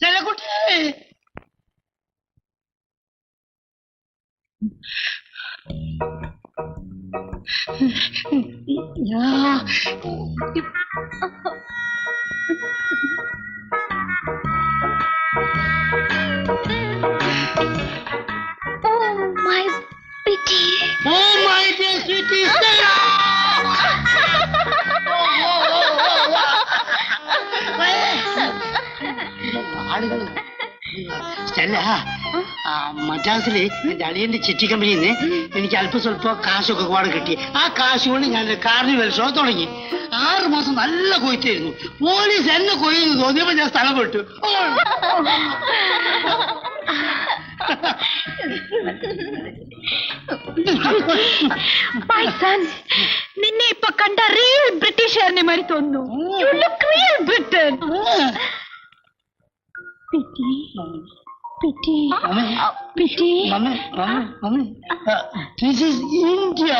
त्याला कुठे या. ആ, മദ്രാസിൽ എന്റെ അളിയന്റെ ചിട്ടി കമ്പനിയിൽ നിന്ന് എനിക്ക് അല്പം സ്വല്പം കാശൊക്കെ കൂടെ കിട്ടി. ആ കാശ് കൊണ്ട് ഞാൻ കാർണിവൽ ഷോ തുടങ്ങി. ആറ് മാസം നല്ല കൊയ്ത്തായിരുന്നു പോലീസ് എന്നെ കൊയ്യുന്നു തോന്നിയപ്പോ ഞാൻ സ്ഥലം വിട്ടു. നിന്നെ ഇപ്പൊ കണ്ട റിയൽ ബ്രിട്ടീഷുകാരനെ മാതിരി തോന്നുന്നു. Britain pity pity this is India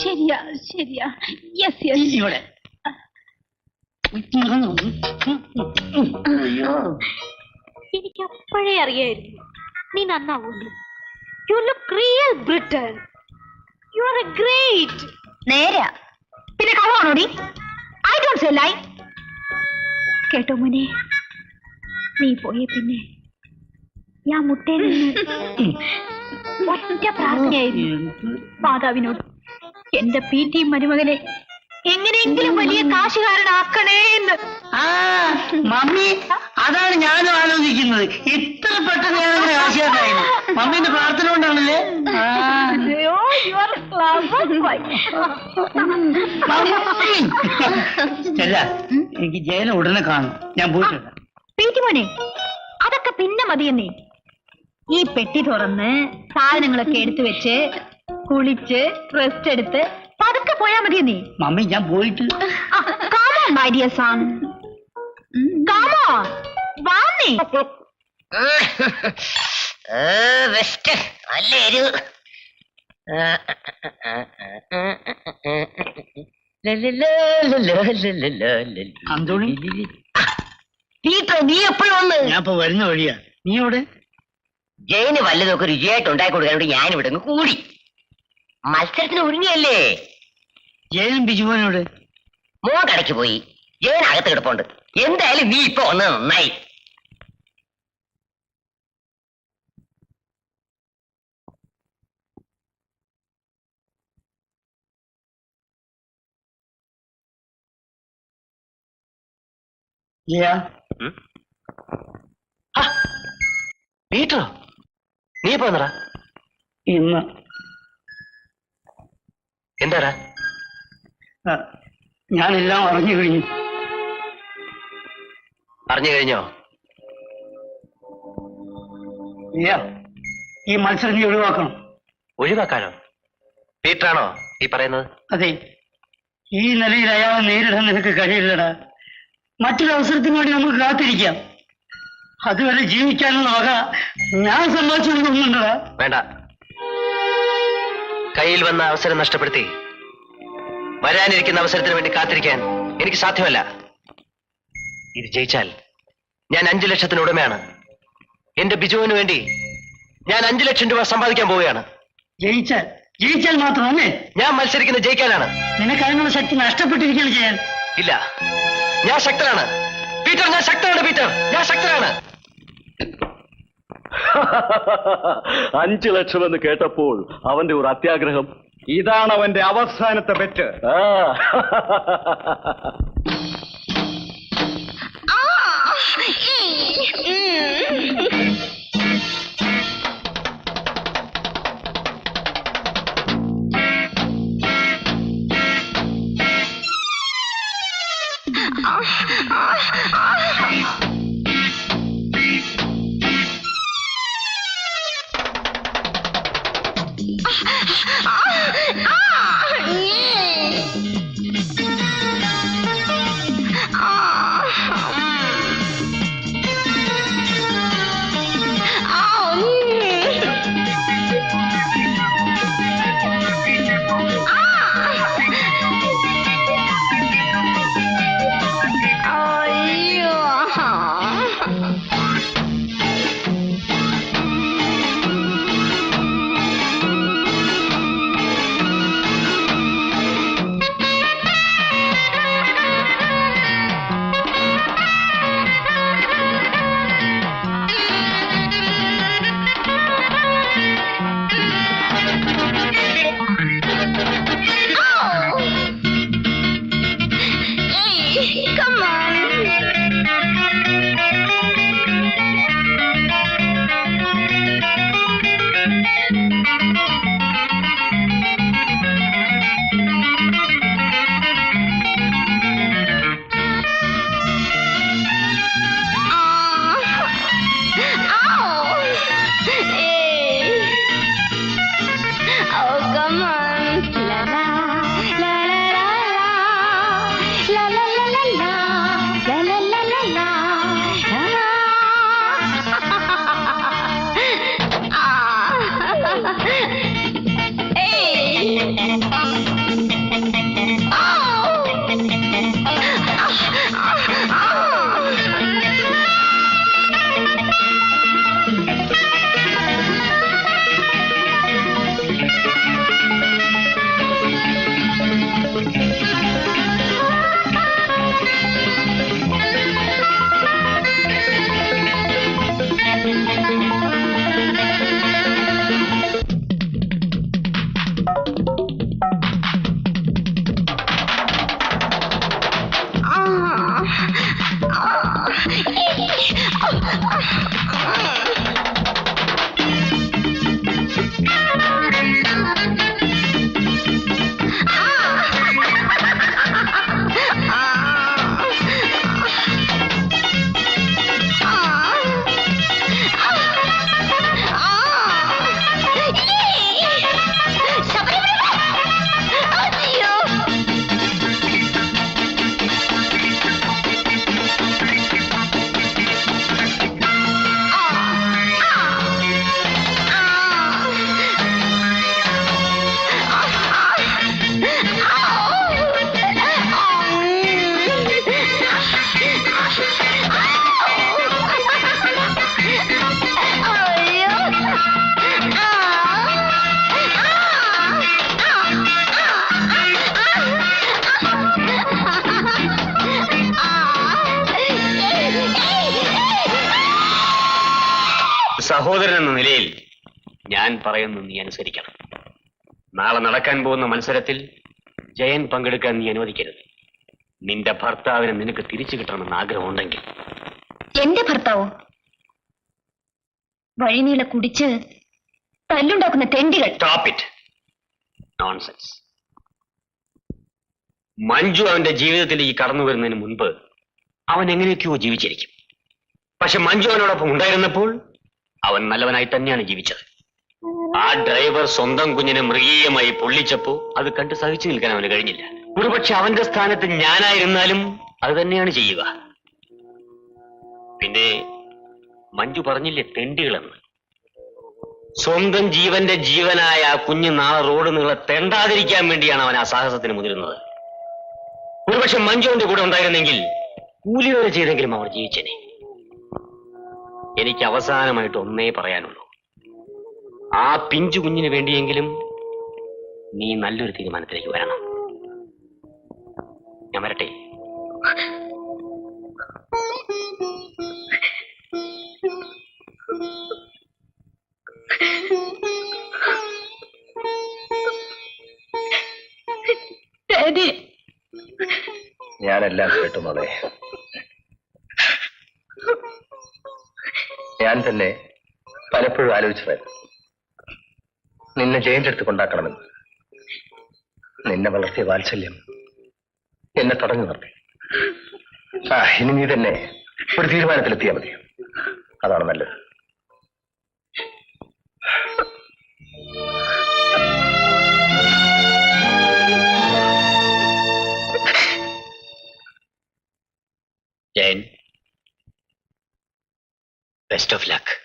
ശരിയാ ശരിയാ. യെസ് യെസ് ഇവിടെ. എനിക്ക് അപ്പോഴേ അറിയായിരുന്നു. നീ നന്നാവുന്നു you look real Britain you are a great നേരാ. പിന്നെ കളവാണോടി ഐ ഡോണ്ട് സേ ലൈ കേട്ടോ മോനെ നീ പോയ പിന്നെ. ഞാൻ മുട്ടയിൽ നിന്ന് ഒറ്റ പ്രാർത്ഥനയായിരുന്നു. മാതാവിനോട് എന്റെ പി ടി മരുമകനെ എങ്ങനെയെങ്കിലും വലിയ കാശുകാരനാക്കണേ എന്ന് ആ മമ്മി അതാണ് ഞാനും ആലോചിക്കുന്നത്. ഇത്ര പെട്ടെന്ന് ഞാൻ അങ്ങനെ ആശയമായിരുന്നു മമ്മീന്റെ പ്രാർത്ഥന കൊണ്ടാണല്ലേ? ചെല്ല എനിക്ക് ജയന ഉടനെ കാണും ഞാൻ പോയിട്ടുണ്ട് പീറ്റി മോനെ അതൊക്കെ പിന്നെ മതിയെന്നേ. ഈ പെട്ടി തുറന്ന് സാധനങ്ങളൊക്കെ എടുത്തു വെച്ച് കുളിച്ച് റെസ്റ്റ് എടുത്ത് പതുക്കെ പോയാ മതി നീ മമ്മി ഞാൻ പോയിട്ട് come on my dear son come on വാന്നേ വെസ്റ്റ് നല്ല എരിവ് അന്തോണി ടീച്ചർ നീ എപ്പോഴും വന്ന് ഞാൻ ഇപ്പൊ വരുന്ന വഴിയാ നീ എവിടെ ജയിന് വല്ലതൊക്കെ രുചിയായിട്ട് ഉണ്ടാക്കി കൊടുക്കാൻ വേണ്ടി ഞാൻ ഇവിടെ കൂടി. മത്സരത്തിന് ഒരുങ്ങിയല്ലേ? ജയൻ ബിജുമോനോട് മോൻ കടയ്ക്ക് പോയി. ജയൻ അകത്ത് കിടപ്പുണ്ട്. എന്തായാലും നീ ഇപ്പൊ വന്നത് നന്നായി. പീറ്ററോ? നീ ഇപ്പൊ വന്നടാ ഇന്ന്. എന്താടാ? ഞാനെല്ലാം അറിഞ്ഞു കഴിഞ്ഞു. അറിഞ്ഞു കഴിഞ്ഞോ? ഈ മത്സരം നീ ഒഴിവാക്കണം. ഒഴിവാക്കാനോ? പീറ്ററാണോ ഈ പറയുന്നത്? അതെ. ഈ നിലയിൽ അയാളെ നേരിടാൻ നിനക്ക് കഴിയില്ലടാ. മറ്റൊരു അവസരത്തിന് വേണ്ടി നമുക്ക് കാത്തിരിക്കാം. അതുവരെ ജീവിക്കാനുള്ള വക ഞാൻ സമ്മതിച്ചു വേണ്ട. കയ്യിൽ വന്ന അവസരം നഷ്ടപ്പെടുത്തി വരാനിരിക്കുന്ന അവസരത്തിന് വേണ്ടി കാത്തിരിക്കാൻ എനിക്ക് സാധ്യമല്ല. ഇത് ജയിച്ചാൽ ഞാൻ അഞ്ചു ലക്ഷത്തിന് ഉടമയാണ്. എന്റെ ബിജുവിന് വേണ്ടി ഞാൻ അഞ്ചു ലക്ഷം രൂപ സമ്പാദിക്കാൻ പോവുകയാണ്. ജയിച്ചാൽ ജയിച്ചാൽ മാത്രമല്ലേ? ഞാൻ മത്സരിക്കുന്നത് ജയിക്കാനാണ്. നിനക്ക് അതിനുള്ള ശക്തി നഷ്ടപ്പെട്ടിരിക്കുകയാണ് ചെയ്യാൻ. ഇല്ല. ഞാൻ ശക്തനാണ്. പീറ്റർ ഞാൻ ശക്തനാണ് പീറ്റർ. ഞാൻ ശക്തനാണ്. അഞ്ചു ലക്ഷമെന്ന് കേട്ടപ്പോൾ അവന്റെ ഒരു അത്യാഗ്രഹം. ഇതാണ് അവന്റെ അവസാനത്തെ ബെറ്റ്. Come സഹോദരൻ എന്ന നിലയിൽ ഞാൻ പറയുന്നത് നീ അനുസരിക്കണം. നാളെ നടക്കാൻ പോകുന്ന മത്സരത്തിൽ ജയൻ പങ്കെടുക്കാൻ നീ അനുവദിക്കരുത്. നിന്റെ ഭർത്താവിനെ നിനക്ക് തിരിച്ചു കിട്ടണമെന്ന് ആഗ്രഹമുണ്ടെങ്കിൽ. എന്റെ ഭർത്താവോ? വഴിനീളെ കുടിച്ച് തല്ലുണ്ടാക്കുന്ന തെണ്ടികൾ. നോൺസെൻസ് മഞ്ജു അവന്റെ ഈ കടന്നു വരുന്നതിന് മുൻപ് അവൻ എങ്ങനെയൊക്കെയോ ജീവിച്ചിരിക്കും. പക്ഷെ മഞ്ജു അവനോടൊപ്പം ഉണ്ടായിരുന്നപ്പോൾ അവൻ നല്ലവനായി തന്നെയാണ് ജീവിച്ചത്. ആ ഡ്രൈവർ സ്വന്തം കുഞ്ഞിനെ മൃഗീയമായി പൊള്ളിച്ചപ്പോ അത് കണ്ട് സഹിച്ചു നിൽക്കാൻ അവന് കഴിഞ്ഞില്ല. ഒരുപക്ഷെ അവന്റെ സ്ഥാനത്ത് ഞാനായിരുന്നാലും അത് തന്നെയാണ് ചെയ്യുക. പിന്നെ മഞ്ജു പറഞ്ഞില്ലേ തെണ്ടികളെന്ന്? സ്വന്തം ജീവന്റെ ജീവനായ ആ കുഞ്ഞ് നാളെ റോഡ് നിങ്ങളെ തെണ്ടാതിരിക്കാൻ വേണ്ടിയാണ് അവൻ ആ സാഹസത്തിന് മുതിരുന്നത്. ഒരുപക്ഷെ മഞ്ജുവിന്റെ കൂടെ ഉണ്ടായിരുന്നെങ്കിൽ കൂലി വരെ ചെയ്തെങ്കിലും അവർ ജീവിച്ചനെ. എനിക്ക് അവസാനമായിട്ട് ഒന്നേ പറയാനുള്ളൂ. ആ പിഞ്ചു കുഞ്ഞിന് വേണ്ടിയെങ്കിലും നീ നല്ലൊരു തീരുമാനത്തിലേക്ക് വരണം. ഞാൻ വരട്ടെ. ഞാനെല്ലാം കേട്ടു മോളെ. ഞാൻ തന്നെ പലപ്പോഴും ആലോചിച്ചതായിരുന്നു. നിന്നെ ജയന്റെ അടുത്ത് കൊണ്ടാക്കണമെന്ന്. നിന്നെ വളർത്തിയ വാത്സല്യം എന്നെ തടഞ്ഞു നിർത്തി. ആ ഇനി നീ തന്നെ ഒരു തീരുമാനത്തിലെത്തിയാൽ മതി. അതാണ് നല്ലത്. Best of luck